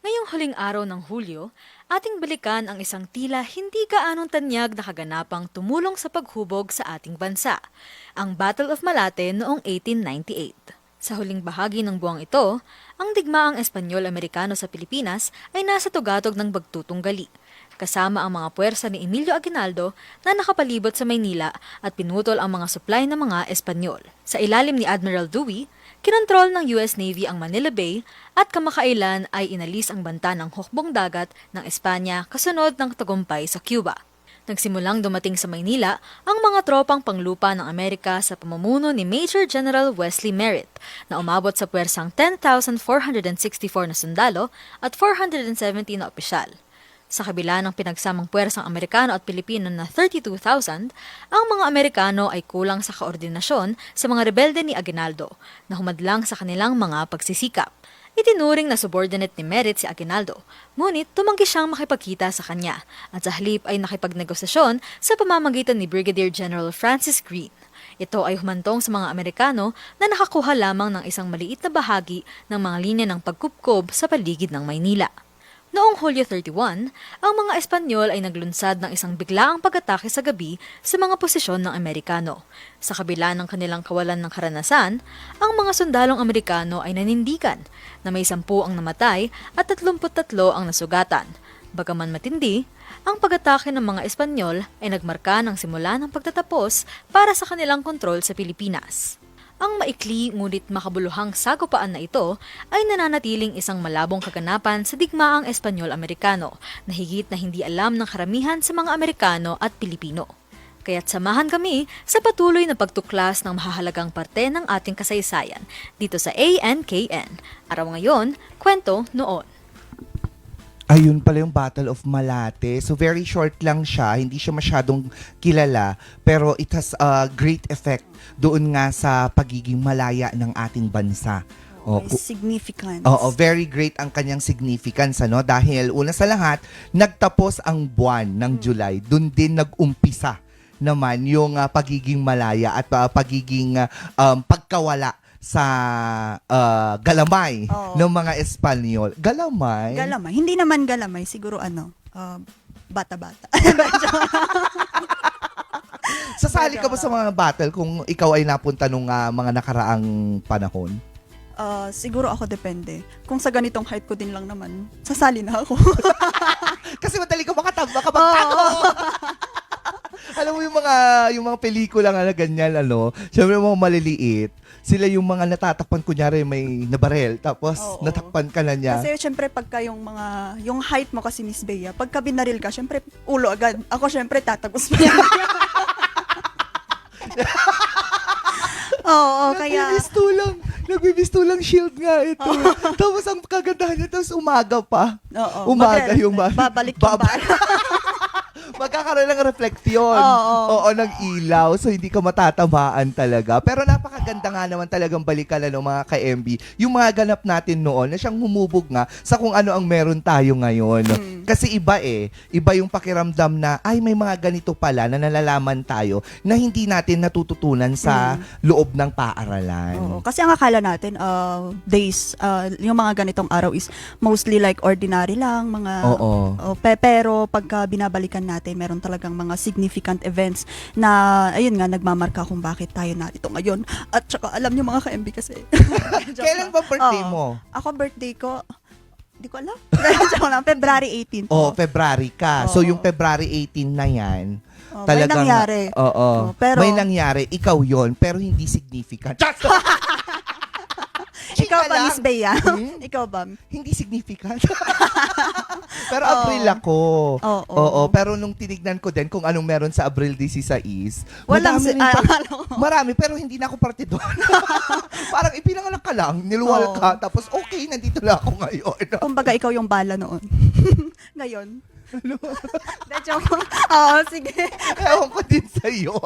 Ngayong huling araw ng Hulyo, ating balikan ang isang tila hindi gaanong tanyag na kaganapang tumulong sa paghubog sa ating bansa, ang Battle of Malate noong 1898. Sa huling bahagi ng buwang ito, ang digmaang Espanyol-Amerikano sa Pilipinas ay nasa tugatog ng bagtutunggali, kasama ang mga puwersa ni Emilio Aguinaldo na nakapalibot sa Maynila at pinutol ang mga supply ng mga Espanyol. Sa ilalim ni Admiral Dewey, kinontrol ng US Navy ang Manila Bay at kamakailan ay inalis ang banta ng hukbong dagat ng Espanya kasunod ng tagumpay sa Cuba. Nagsimulang dumating sa Maynila ang mga tropang panglupa ng Amerika sa pamumuno ni Major General Wesley Merritt na umabot sa puwersang 10,464 na sundalo at 470 na opisyal. Sa kabila ng pinagsamang puwersang Amerikano at Pilipino na 32,000, ang mga Amerikano ay kulang sa koordinasyon sa mga rebelde ni Aguinaldo na humadlang sa kanilang mga pagsisikap. Itinuring na subordinate ni Merritt si Aguinaldo, ngunit tumanggi siyang makipagkita sa kanya at sa halip ay nakipagnegosasyon sa pamamagitan ni Brigadier General Francis Greene. Ito ay humantong sa mga Amerikano na nakakuha lamang ng isang maliit na bahagi ng mga linya ng pagkupkob sa paligid ng Maynila. Noong Hulyo 31, ang mga Espanyol ay naglunsad ng isang biglaang pag-atake sa gabi sa mga posisyon ng Amerikano. Sa kabila ng kanilang kawalan ng karanasan, ang mga sundalong Amerikano ay nanindigan na may sampu ang namatay at 33 ang nasugatan. Bagaman matindi, ang pag-atake ng mga Espanyol ay nagmarka ng simula ng pagtatapos para sa kanilang kontrol sa Pilipinas. Ang maikli ngunit makabuluhang sagupaan na ito ay nananatiling isang malabong kaganapan sa digmaang Espanyol-Amerikano na higit na hindi alam ng karamihan sa mga Amerikano at Pilipino. Kaya't samahan kami sa patuloy na pagtuklas ng mahahalagang parte ng ating kasaysayan dito sa ANKN. Araw ngayon, kwento noon. Ayun pala yung Battle of Malate. So very short lang siya, hindi siya masyadong kilala, pero it has a great effect doon nga sa pagiging malaya ng ating bansa. O, May ku- significance. Oo, very great ang kanyang significance ano dahil una sa lahat nagtapos ang buwan ng July. Doon din nag-umpisa naman yung ah, pagiging malaya at ah, pagiging ah, um, pagkawala sa ah, galamay Oo. ng mga Espanyol. Galamay? Galamay. Hindi naman galamay. Siguro ano, uh, bata-bata. Sasali ka ba sa mga battle kung ikaw ay napunta nung ah, mga nakaraang panahon? Uh, siguro ako depende. Kung sa ganitong height ko din lang naman, sasali na ako. Kasi madali ka makatamba ka magtago. Alam mo yung mga yung mga pelikula nga na ganyan ano, syempre yung mga maliliit, sila yung mga natatakpan kunyari may nabarel tapos Oo. natakpan ka na niya. Kasi syempre pagka yung mga, yung height mo kasi Miss Bea, pagka binaril ka, syempre ulo agad. Ako syempre tatagos pa yan. Oo, kaya... Nagbibisto lang. Nagbibisto lang shield nga ito. tapos ang kagandahan niya, tapos umaga pa. Oo, Umaga mag- yung ba- Babalik yung baba- bala. Magkakaroon ng refleksyon. Oo. Oo, ng ilaw. So, hindi ka matatamaan talaga. Pero napakaganda nga naman talagang balikan ano, mga ka-MB. Yung mga ganap natin noon na siyang humubog nga sa kung ano ang meron tayo ngayon. Mm. Kasi iba eh. Iba yung pakiramdam na, ay, may mga ganito pala na nalalaman tayo na hindi natin natututunan sa loob ng paaralan. Oo, kasi ang akala natin, uh, days, uh, yung mga ganitong araw is mostly like ordinary lang, mga... Oo. Oh, pe- pero pagka binabalikan natin, meron talagang mga significant events na, ayun nga, nagmamarka kung bakit tayo narito ngayon. At saka, alam niyo mga ka-MB kasi. Kailan ba birthday Oo. mo? Ako birthday ko, di ko alam. Joke lang, February 18 Oh, po. February ka. So, Oo. yung February 18 na yan, Oh, may talagang... nangyari. Oo. Oh, pero- may nangyari. Ikaw yon pero hindi significant. Just Miss Bea? Hmm? Ikaw ba? Hindi significant. pero Oo. April ako. Oo. Oo. Pero nung tinignan ko din kung anong meron sa Abril 16, Walang, si- rin ah, pa- ko. Marami, pero hindi na ako parte doon. Parang ipinanganak ka lang, niluwal Oo. ka, tapos okay, nandito na ako ngayon. Kumbaga, ikaw yung bala noon. Ngayon. De, joke. Oo, sige. Ewan ko din sa'yo.